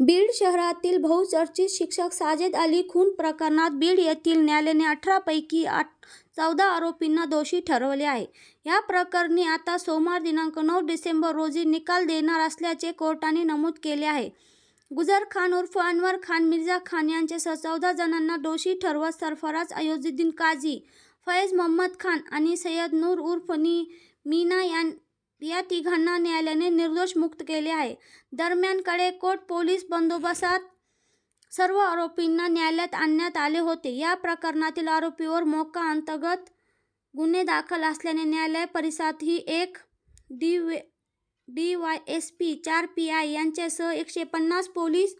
बीड शहरातील बहुचर्चित शिक्षक साजिद अली खून प्रकरणात बीड येथील न्यायालयाने अठरापैकी आठ चौदा आरोपींना दोषी ठरवले आहे. या प्रकरणी आता सोमवार दिनांक नऊ डिसेंबर रोजी निकाल देणार असल्याचे कोर्टाने नमूद केले आहे. गुजर खान उर्फ अनवर खान, मिर्झा खान यांच्यासह चौदा जणांना दोषी ठरवत सरफराज अझीझुद्दीन काझी, फैज मोहम्मद खान आणि सय्यद नूर उर्फ मीना यां या तिघांना न्यायालयाने निर्दोष मुक्त केले आहे. दरम्यान, कडेकोट पोलीस बंदोबस्तात सर्व आरोपींना न्यायालयात आणण्यात आले होते. या प्रकरणातील आरोपीवर मोका अंतर्गत गुन्हे दाखल असल्याने न्यायालय परिसरातही एक D D Y S P चार पी आय यांच्यासह एकशे पन्नास पोलीस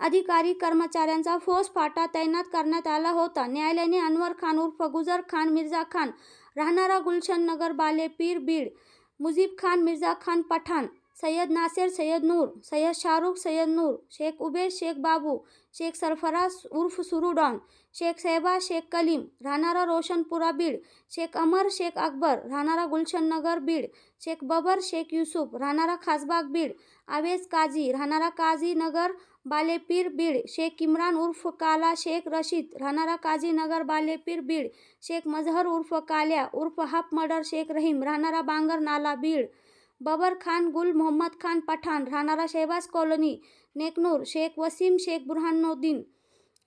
अधिकारी-कर्मचाऱ्यांचा फौजफाटा तैनात करण्यात आला होता. न्यायालयाने अनवर खान उर्फ गुजर खान मिर्झा खान, राहणारा गुलशन नगर, बालेपीर, बीड, मुजीब खान मिर्झा खान पठाण, सय्यद नासिर सैयद नूर, सैयद शाहरुख, सैयद नूर, शेख उबेद, शेख बाबू, शेख सरफराज उर्फ़ सुरू डॉन, शेख शहबाज शेख कलीम, राहणारा रोशनपुरा बीड, शेख अमर शेख अकबर, राहणारा गुलशन नगर, बीड, शेख बबर शेख युसूफ, राहणारा खासबाग बीड, आवेझ काझी, राहणारा काझी नगर, बालेपीर, बीड, शेख इम्रान उर्फ़ काला शेख रशीद, राहणारा काझी नगर, बालेपीर, बीड, शेख मजहर उर्फ़ काल्या उर्फ़ हाफ़ मर्डर शेख रहीम, राहणारा बांगर नाला, बीड, बबर खान गुल मोहम्मद खान पठाण, राहणारा शेहबाज कॉलनी, नेकनूर, शेख वसीम शेख बुरहानुद्दीन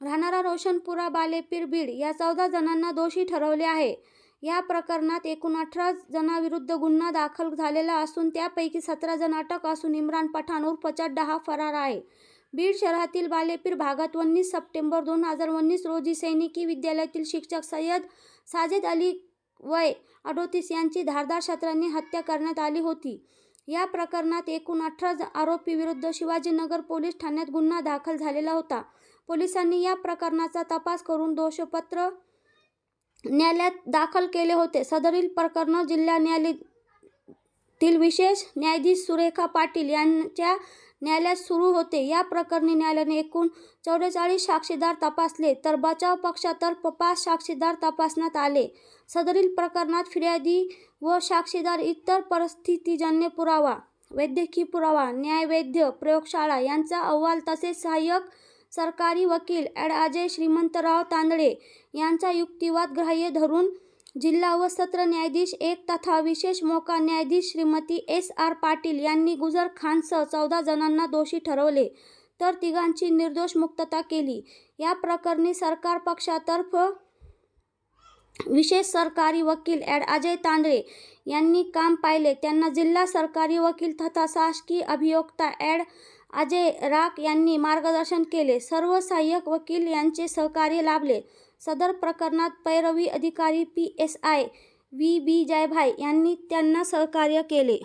राहणारा रोशनपुरा, बालेपीर, बीड या चौदा जणांना दोषी ठरवले आहे. या प्रकरणात एकूण अठरा जणांविरुद्ध गुन्हा दाखल झालेला असून त्यापैकी सतरा जण अटक असून इम्रान पठाण उर्फ चड्डा हा फरार आहे. बीड शहरातील बालेपीर भागात उन्नीस सप्टेंबर दोन हजार उन्नीस रोजी सैनिकी विद्यालयातील शिक्षक सय्यद साजिद अली वय अडोतीस यांची धारदार शस्त्रांनी हत्या करण्यात आली होती. या प्रकरणात एकूण अठरा आरोपींविरुद्ध शिवाजीनगर पोलीस ठाण्यात गुन्हा दाखल झालेला होता. पोलिसांनी या प्रकरणाचा तपास करून दोषपत्र न्यायालयात दाखल केले होते. सदरील प्रकरण जिल्हा न्यायालयातील विशेष न्यायाधीश सुरेखा पाटील यांच्या न्यायालयात सुरू होते. या प्रकरणी न्यायालयाने एकूण चव्वेचाळीस साक्षीदार तपासले तर बचाव पक्षातर्फ पाच साक्षीदार तपासण्यात आले. सदरील प्रकरणात फिर्यादी व साक्षीदार इतर परिस्थितीजन्य पुरावा, वैद्यकीय पुरावा, न्यायवैद्य प्रयोगशाळा यांचा अहवाल तसेच सहाय्यक सरकारी वकील ॲड. अजय श्रीमंतराव तांदळे यांचा युक्तिवाद ग्राह्य धरून जिल्हा व सत्र न्यायाधीश एक तथा विशेष मोका न्यायाधीश श्रीमती एस. आर. पाटील यांनी गुजर खानसह चौदा जणांना दोषी ठरवले तर तिघांची निर्दोष मुक्तता केली. या प्रकरणी सरकार पक्षातर्फे विशेष सरकारी वकील ॲड. अजय तांदळे यांनी काम पाहिले. त्यांना जिल्हा सरकारी वकील तथा शासकीय अभियोक्ता ॲड. अजय राख यांनी मार्गदर्शन केले. सर्व सहाय्यक वकील यांचे सहकार्य लाभले. सदर प्रकरणात पैरवी अधिकारी P. S. I. V. B. Jaybhay यांनी त्यांना सहकार्य केले.